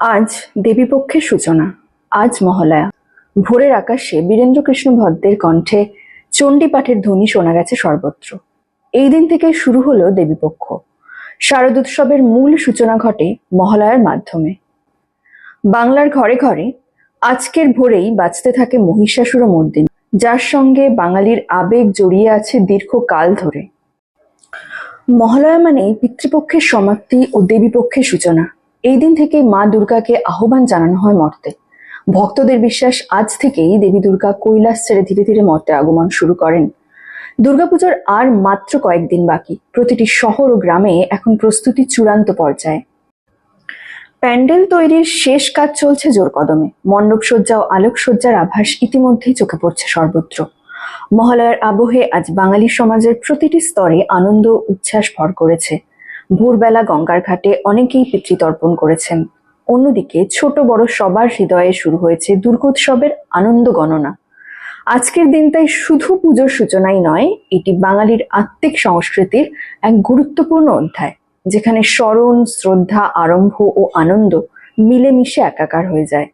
আজ দেবীপক্ষের সূচনা, আজ মহালয়া। ভোরের আকাশে বীরেন্দ্র কৃষ্ণ ভদ্রের কণ্ঠে চণ্ডী পাঠের ধ্বনি শোনা গেছে সর্বত্র। এই দিন থেকে শুরু হলো দেবীপক্ষ। শারদোৎসবের মূল সূচনা ঘটে মহালয়ার মাধ্যমে। বাংলার ঘরে ঘরে আজকের ভোরেই বাঁচতে থাকে মহিষাসুর মর্দিনী, যার সঙ্গে বাঙালির আবেগ জড়িয়ে আছে দীর্ঘকাল ধরে। মহালয়া মানে পিতৃপক্ষের সমাপ্তি ও দেবীপক্ষের সূচনা। এই দিন থেকেই মা দুর্গাকে আহ্বান জানানো হয় মর্তে। ভক্তদের বিশ্বাস আজ থেকেই দেবী দুর্গা কৈলাস ছেড়ে ধীরে ধীরে মর্তে আগমন শুরু করেন। দুর্গাপুজোর আর মাত্র কয়েকদিন বাকি। প্রতিটি শহর ও গ্রামে এখন প্রস্তুতি চূড়ান্ত পর্যায়ে। প্যান্ডেল তৈরির শেষ কাজ চলছে জোর কদমে। মণ্ডপসজ্জা ও আলোকসজ্জার আভাস ইতিমধ্যেই চোখে পড়ছে সর্বত্র। মহালয়ার আবহে আজ বাঙালি সমাজের প্রতিটি স্তরে আনন্দ উচ্ছ্বাস ভর করেছে। ভোরবেলা গঙ্গার ঘাটে অনেকেই পিতৃতর্পণ করেছেন। অন্যদিকে ছোট বড় সবার হৃদয়ে শুরু হয়েছে দুর্গোৎসবের আনন্দ গণনা। আজকের দিন তাই শুধু পুজোর সূচনাই নয়, এটি বাঙালির আত্মিক সংস্কৃতির এক গুরুত্বপূর্ণ অধ্যায়, যেখানে স্মরণ, শ্রদ্ধা, আরম্ভ ও আনন্দ মিলেমিশে একাকার হয়ে যায়।